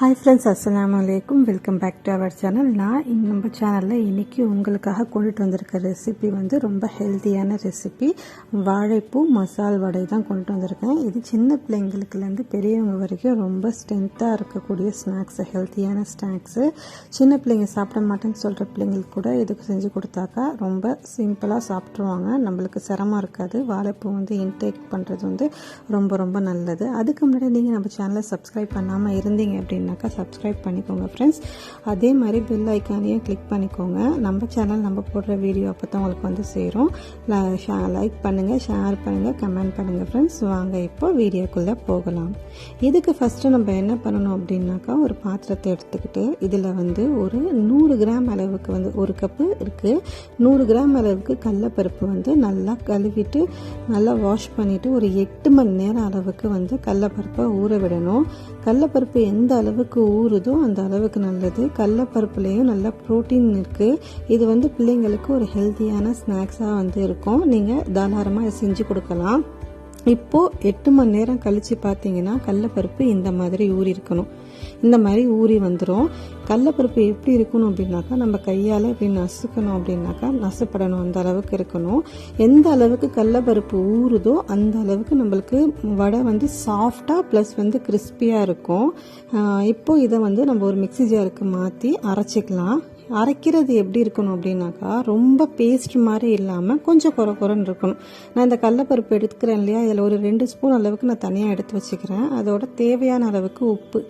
Hi friends அஸ்லாம் வலைக்கும் welcome back to our channel நான் நம்ம சேனலில் இன்றைக்கி உங்களுக்காக கொண்டுட்டு வந்திருக்க ரெசிபி வந்து ரொம்ப ஹெல்த்தியான ரெசிபி வாழைப்பூ மசால் வடை தான் கொண்டுட்டு வந்திருக்கேன். இது சின்ன பிள்ளைங்களுக்குலேருந்து பெரியவங்க வரைக்கும் ரொம்ப ஸ்ட்ரென்த்தாக இருக்கக்கூடிய ஸ்நாக்ஸு ஹெல்த்தியான ஸ்நாக்ஸு சின்ன பிள்ளைங்க சாப்பிட மாட்டேன்னு சொல்கிற பிள்ளைங்களுக்கு கூட இதுக்கு செஞ்சு கொடுத்தாக்கா ரொம்ப சிம்பிளாக சாப்பிட்ருவாங்க நம்மளுக்கு சிரமம் இருக்காது. வாழைப்பூ வந்து இன்டேக் பண்ணுறது வந்து ரொம்ப ரொம்ப நல்லது. அதுக்கு முன்னாடி நீங்கள் நம்ம சேனலை சப்ஸ்கிரைப் பண்ணாமல் இருந்தீங்க அப்படின்னா பண்ணாக்கா சப்ஸ்கிரைப் பண்ணிக்கோங்க ஃப்ரெண்ட்ஸ் அதே மாதிரி பெல் ஐக்கானையும் கிளிக் பண்ணிக்கோங்க. நம்ம சேனல் நம்ம போடுற வீடியோ அப்போ தான் உங்களுக்கு வந்து சேரும். லைக் பண்ணுங்கள் ஷேர் பண்ணுங்கள் கமெண்ட் பண்ணுங்கள் ஃப்ரெண்ட்ஸ் வாங்க இப்போ வீடியோக்குள்ளே போகலாம். இதுக்கு ஃபஸ்ட்டு நம்ம என்ன பண்ணணும் அப்படின்னாக்கா ஒரு பாத்திரத்தை எடுத்துக்கிட்டு இதில் வந்து ஒரு நூறு கிராம் அளவுக்கு வந்து ஒரு கப்பு இருக்குது நூறு கிராம் அளவுக்கு கடலப்பருப்பு வந்து நல்லா கழுவிட்டு நல்லா வாஷ் பண்ணிவிட்டு ஒரு எட்டு மணி நேரம் அளவுக்கு வந்து கடலப்பருப்பை ஊற விடணும். கடலப்பருப்பு எந்த அளவுக்கு ஊறுதோ அந்த அளவுக்கு நல்லது. கடலப்பருப்புலேயும் நல்ல ப்ரோட்டீன் இருக்குது இது வந்து பிள்ளைங்களுக்கு ஒரு ஹெல்த்தியான ஸ்நாக்ஸாக வந்து இருக்கும். நீங்கள் தாராளமாக செஞ்சு கொடுக்கலாம். இப்போது எட்டு மணி நேரம் கழித்து பார்த்தீங்கன்னா கடலப்பருப்பு இந்த மாதிரி ஊறி இருக்கணும். இந்த மாதிரி ஊறி வந்துடும் கடலப்பருப்பு எப்படி இருக்கணும் அப்படின்னாக்கா நம்ம கையால் இப்படி நசுக்கணும் அப்படின்னாக்கா நசுப்படணும். அந்த அளவுக்கு இருக்கணும். எந்த அளவுக்கு கடலப்பருப்பு ஊறுதோ அந்த அளவுக்கு நம்மளுக்கு வடை வந்து சாஃப்டாக ப்ளஸ் வந்து கிறிஸ்பியாக இருக்கும். இப்போ இதை வந்து நம்ம ஒரு மிக்சி ஜாருக்கு மாற்றி அரைச்சிக்கலாம். அரைக்கிறது எப்படி இருக்கணும் அப்படின்னாக்கா ரொம்ப பேஸ்ட் மாதிரி இல்லாமல் கொஞ்சம் குறை குறைன்னு இருக்கணும். நான் இந்த கடலப்பருப்பு எடுத்துக்கிறேன் இல்லையா? இதில் ஒரு ரெண்டு ஸ்பூன் அளவுக்கு நான் தனியாக எடுத்து வச்சுக்கிறேன். அதோட தேவையான அளவுக்கு உப்பு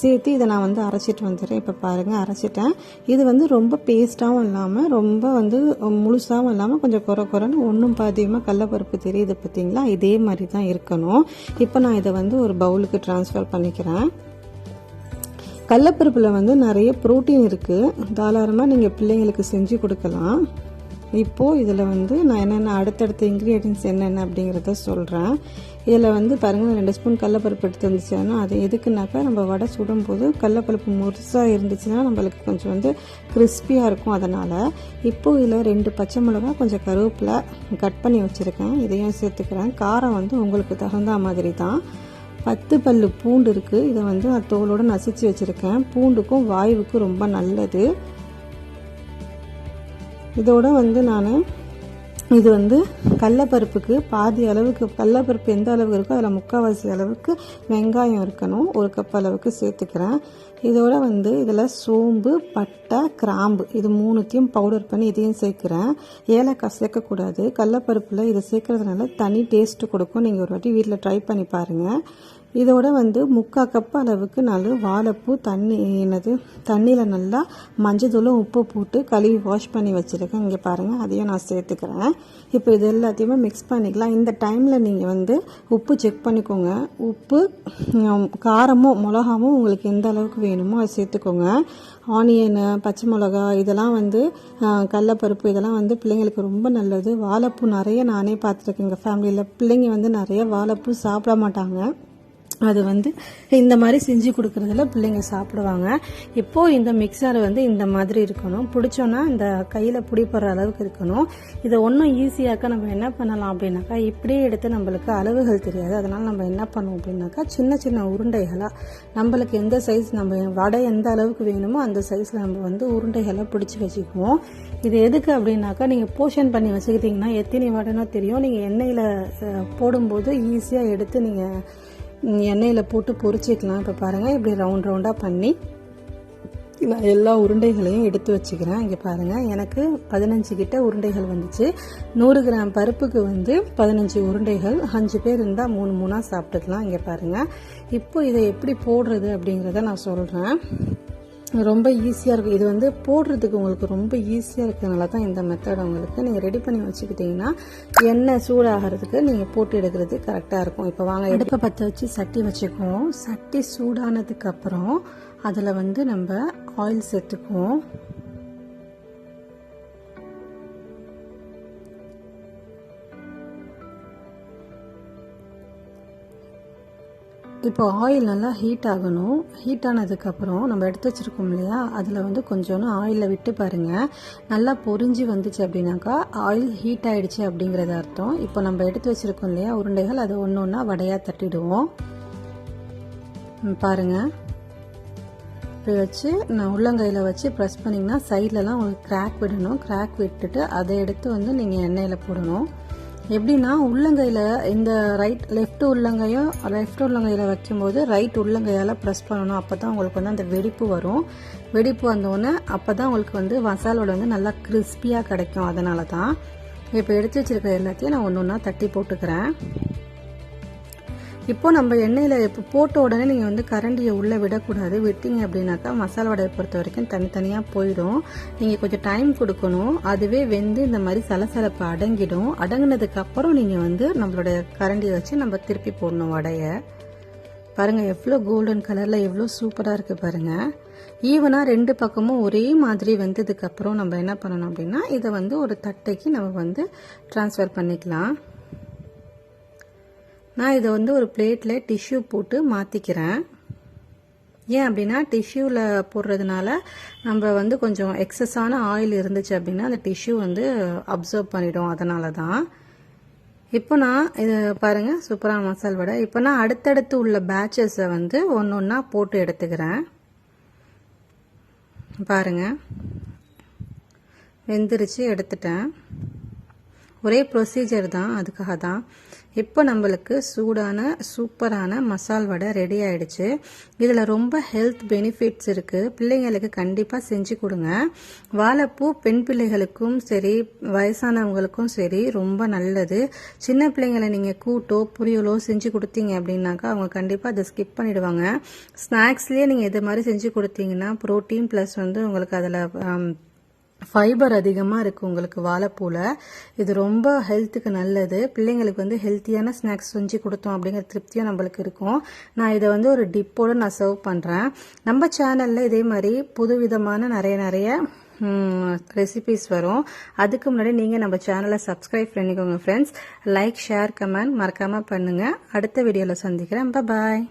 சேர்த்து இதை நான் வந்து அரைச்சிட்டு வந்துடுறேன். இப்போ பாருங்கள் அரைச்சிட்டேன். இது வந்து ரொம்ப பேஸ்ட்டாகவும் இல்லாமல் ரொம்ப வந்து முழுசாகவும் இல்லாமல் கொஞ்சம் குறை குறைன்னு ஒன்றும் பாதியமாக கடலப்பருப்பு தெரியுது பார்த்தீங்களா இதே மாதிரி தான் இருக்கணும். இப்போ நான் இதை வந்து ஒரு பவுலுக்கு ட்ரான்ஸ்ஃபர் பண்ணிக்கிறேன். கடலப்பருப்பில் வந்து நிறைய ப்ரோட்டீன் இருக்குது தாராளமாக நீங்கள் பிள்ளைங்களுக்கு செஞ்சு கொடுக்கலாம். இப்போது இதில் வந்து நான் என்னென்ன அடுத்தடுத்த இன்க்ரீடியன்ஸ் என்னென்ன அப்படிங்கிறத சொல்கிறேன் இதில் வந்து பாருங்கள் ரெண்டு ஸ்பூன் கடலப்பருப்பு எடுத்து வந்துச்சுன்னா அது எதுக்குனாக்கா நம்ம வடை சுடும்போது கடலப்பருப்பு முழுசாக இருந்துச்சுன்னா நம்மளுக்கு கொஞ்சம் வந்து கிறிஸ்பியாக இருக்கும் அதனால். இப்போது இதில் ரெண்டு பச்சை மிளகா கொஞ்சம் கருவேப்பிலை கட் பண்ணி வச்சுருக்கேன். இதையும் சேர்த்துக்கிறேன். காரம் வந்து உங்களுக்கு தகுந்த மாதிரி தான். பத்து பல்லு பூண்டு இருக்குது இதை வந்து நான் தோலோடு நசிச்சு வச்சுருக்கேன். பூண்டுக்கும் வாயுவுக்கும் ரொம்ப நல்லது. இதோட வந்து நான் இது வந்து கடலப்பருப்புக்கு பாதி அளவுக்கு கடலப்பருப்பு எந்த அளவுக்கு இருக்கோ அதில் முக்கால்வாசி அளவுக்கு வெங்காயம் இருக்கணும். ஒரு கப் அளவுக்கு சேர்த்துக்கிறேன். இதோட வந்து இதில் சோம்பு பட்டை கிராம்பு இது மூணுத்தையும் பவுடர் பண்ணி இதையும் சேர்க்குறேன். ஏலக்காய் சேர்க்கக்கூடாது. கடலப்பருப்பில் இதை சேர்க்கறதுனால தனி டேஸ்ட்டு கொடுக்கும். நீங்கள் ஒரு வாட்டி வீட்டில் ட்ரை பண்ணி பாருங்கள் இதோட வந்து முக்கால் கப் அளவுக்கு நான் வாழைப்பூ தண்ணி என்னது தண்ணியில் நல்லா மஞ்சத்தூளும் உப்பு போட்டு கழுவி வாஷ் பண்ணி வச்சுருக்கேன். இங்கே பாருங்கள் அதையும் நான் சேர்த்துக்கிறேன். இப்போ இது எல்லாத்தையுமே மிக்ஸ் பண்ணிக்கலாம். இந்த டைமில் நீங்கள் வந்து உப்பு செக் பண்ணிக்கோங்க. உப்பு காரமும் மிளகாவும் உங்களுக்கு எந்த அளவுக்கு வேணுமோ அதை சேர்த்துக்கோங்க. ஆனியனு பச்சை மிளகா இதெல்லாம் வந்து கடலப்பருப்பு இதெல்லாம் வந்து பிள்ளைங்களுக்கு ரொம்ப நல்லது. வாழைப்பூ நிறைய நானே பார்த்துருக்கேன். எங்கள் ஃபேமிலியில் பிள்ளைங்க வந்து நிறைய வாழைப்பூ சாப்பிட மாட்டாங்க. அது வந்து இந்த மாதிரி செஞ்சு கொடுக்குறதுல பிள்ளைங்க சாப்பிடுவாங்க. இப்போது இந்த மிக்சர் வந்து இந்த மாதிரி இருக்கணும். பிடிச்சோன்னா இந்த கையில் பிடிப்படுற அளவுக்கு இருக்கணும். இதை ஒன்றும் ஈஸியாக்க நம்ம என்ன பண்ணலாம் அப்படின்னாக்கா இப்படியே எடுத்து நம்மளுக்கு அளவுகள் தெரியாது. அதனால் நம்ம என்ன பண்ணுவோம் அப்படின்னாக்கா சின்ன சின்ன உருண்டைகளாக நம்மளுக்கு எந்த சைஸ் நம்ம வடை எந்த அளவுக்கு வேணுமோ அந்த சைஸில் நம்ம வந்து உருண்டைகளை பிடிச்சி வச்சுக்குவோம். இது எதுக்கு அப்படின்னாக்கா நீங்கள் போஷன் பண்ணி வச்சுக்கிட்டிங்கன்னா எத்தனை வடைனோ தெரியும். நீங்கள் எண்ணெயில் போடும்போது ஈஸியாக எடுத்து நீங்கள் எண்ணெயில் போட்டு பொரிச்சிக்கலாம் இப்போ பாருங்கள் இப்படி ரவுண்ட் ரவுண்டாக பண்ணி நான் எல்லா உருண்டைகளையும் எடுத்து வச்சுக்கிறேன். இங்கே பாருங்கள் எனக்கு பதினஞ்சு கிட்ட உருண்டைகள் வந்துச்சு. நூறு கிராம் பருப்புக்கு வந்து பதினஞ்சு உருண்டைகள். அஞ்சு பேர் இருந்தால் மூணு மூணாக சாப்பிட்டுக்கலாம். இங்கே பாருங்கள் இப்போ இதை எப்படி போடுறது அப்படிங்கிறத நான் சொல்கிறேன் ரொம்ப ஈஸியாக இருக்கும் இது வந்து போடுறதுக்கு உங்களுக்கு ரொம்ப ஈஸியாக இருக்கிறதுனால தான் இந்த மெத்தட் உங்களுக்கு நீங்கள் ரெடி பண்ணி வச்சுக்கிட்டிங்கன்னா எண்ணெய் சூடாகிறதுக்கு நீங்கள் போட்டு எடுக்கிறது கரெக்டாக இருக்கும். இப்போ வாங்க எடுப்பை பற்ற வச்சு சட்டி வச்சுக்குவோம். சட்டி சூடானதுக்கப்புறம் அதில் வந்து நம்ம ஆயில் சேர்த்துக்குவோம். இப்போ ஆயில் நல்லா ஹீட் ஆகணும். ஹீட் ஆனதுக்கப்புறம் நம்ம எடுத்து வச்சுருக்கோம் இல்லையா? அதில் வந்து கொஞ்சோன்னு ஆயிலில் விட்டு பாருங்கள் நல்லா பொறிஞ்சு வந்துச்சு அப்படின்னாக்கா ஆயில் ஹீட் ஆகிடுச்சு அப்படிங்கிறது அர்த்தம். இப்போ நம்ம எடுத்து வச்சுருக்கோம் இல்லையா? உருண்டைகள் அதை ஒன்று ஒன்றா வடையாக தட்டிடுவோம். பாருங்கள் இப்படி வச்சு நான் உள்ளங்கையில் வச்சு ப்ரெஸ் பண்ணிங்கன்னா சைட்லலாம் உங்களுக்கு கிராக் விடணும். கிராக் விட்டுட்டு அதை எடுத்து வந்து நீங்கள் எண்ணெயில் போடணும். எப்படின்னா உள்ளங்கையில் இந்த ரைட் லெஃப்ட் உள்ளங்கையும் லெஃப்ட் உள்ளங்கையில் வைக்கும்போது ரைட் உள்ளங்கையால் ப்ரெஸ் பண்ணணும். அப்போ தான் உங்களுக்கு வந்து அந்த வெடிப்பு வரும். வெடிப்பு வந்தோடனே அப்போ தான் உங்களுக்கு வந்து மசாலோட வந்து நல்லா கிறிஸ்பியாக கிடைக்கும். அதனால தான் இப்போ எடுத்து வச்சிருக்கிற எல்லாத்தையும் நான் ஒன்று ஒன்றா தட்டி போட்டுக்கிறேன். இப்போ நம்ம எண்ணெயில் இப்போ போட்ட உடனே நீங்கள் வந்து கரண்டியை உள்ளே விடக்கூடாது. விட்டீங்க அப்படின்னாக்கா மசாலா வடையை பொறுத்த வரைக்கும் தனித்தனியாக போயிடும். நீங்கள் கொஞ்சம் டைம் கொடுக்கணும். அதுவே வெந்து இந்த மாதிரி சலசலப்பு அடங்கிடும். அடங்கினதுக்கப்புறம் நீங்கள் வந்து நம்மளோட கரண்டியை வச்சு நம்ம திருப்பி போடணும் வடையை. பாருங்கள் எவ்வளோ கோல்டன் கலரில் எவ்வளோ சூப்பராக இருக்குது பாருங்கள் ஈவனாக ரெண்டு பக்கமும் ஒரே மாதிரி வந்ததுக்கப்புறம் நம்ம என்ன பண்ணணும் அப்படின்னா இதை வந்து ஒரு தட்டைக்கு நம்ம வந்து ட்ரான்ஸ்ஃபர் பண்ணிக்கலாம். நான் இதை வந்து ஒரு பிளேட்டில் டிஷ்யூ போட்டு மாற்றிக்கிறேன் ஏன் அப்படின்னா டிஷ்யூவில் போடுறதுனால நம்ம வந்து கொஞ்சம் எக்ஸஸான ஆயில் இருந்துச்சு அப்படின்னா அந்த டிஷ்யூ வந்து அப்சர்வ் பண்ணிடும். அதனால தான் இப்போ நான் இது பாருங்கள் சூப்பரான மசால் வடை. இப்போ நான் அடுத்தடுத்து உள்ள பேட்சஸை வந்து ஒன்று ஒன்றா போட்டு எடுத்துக்கிறேன். பாருங்கள் வெந்துருச்சு எடுத்துட்டேன். ஒரே ப்ரொசீஜர் தான் அதுக்காக தான் இப்போ நம்மளுக்கு சூடான சூப்பரான மசால் வடை ரெடி ஆயிடுச்சு இதில் ரொம்ப ஹெல்த் பெனிஃபிட்ஸ் இருக்குது பிள்ளைங்களுக்கு கண்டிப்பாக செஞ்சு கொடுங்க. வாழைப்பூ பெண் பிள்ளைகளுக்கும் சரி வயசானவங்களுக்கும் சரி ரொம்ப நல்லது. சின்ன பிள்ளைங்களை நீங்கள் கூட்டோ புரியலோ செஞ்சு கொடுத்தீங்க அப்படின்னாக்கா அவங்க கண்டிப்பாக அதை ஸ்கிப் பண்ணிடுவாங்க. ஸ்நாக்ஸ்லேயே நீங்கள் இது மாதிரி செஞ்சு கொடுத்தீங்கன்னா ப்ரோட்டீன் ப்ளஸ் வந்து உங்களுக்கு அதில் ஃபைபர் அதிகமாக இருக்குது உங்களுக்கு வாழைப்பூவில் இது ரொம்ப ஹெல்த்துக்கு நல்லது. பிள்ளைங்களுக்கு வந்து ஹெல்த்தியான ஸ்நாக்ஸ் செஞ்சு கொடுத்தோம் அப்படிங்கிற திருப்தியும் நம்மளுக்கு இருக்கும். நான் இதை வந்து ஒரு டிப்போடு நான் சர்வ் பண்ணுறேன் நம்ம சேனலில் இதே மாதிரி புது விதமான நிறைய நிறைய ரெசிபிஸ் வரும். அதுக்கு முன்னாடி நீங்கள் நம்ம சேனலை சப்ஸ்கிரைப் பண்ணிக்கோங்க ஃப்ரெண்ட்ஸ் லைக் ஷேர் கமெண்ட் மறக்காமல் பண்ணுங்கள் அடுத்த வீடியோவில் சந்திக்கிறேன். பாய்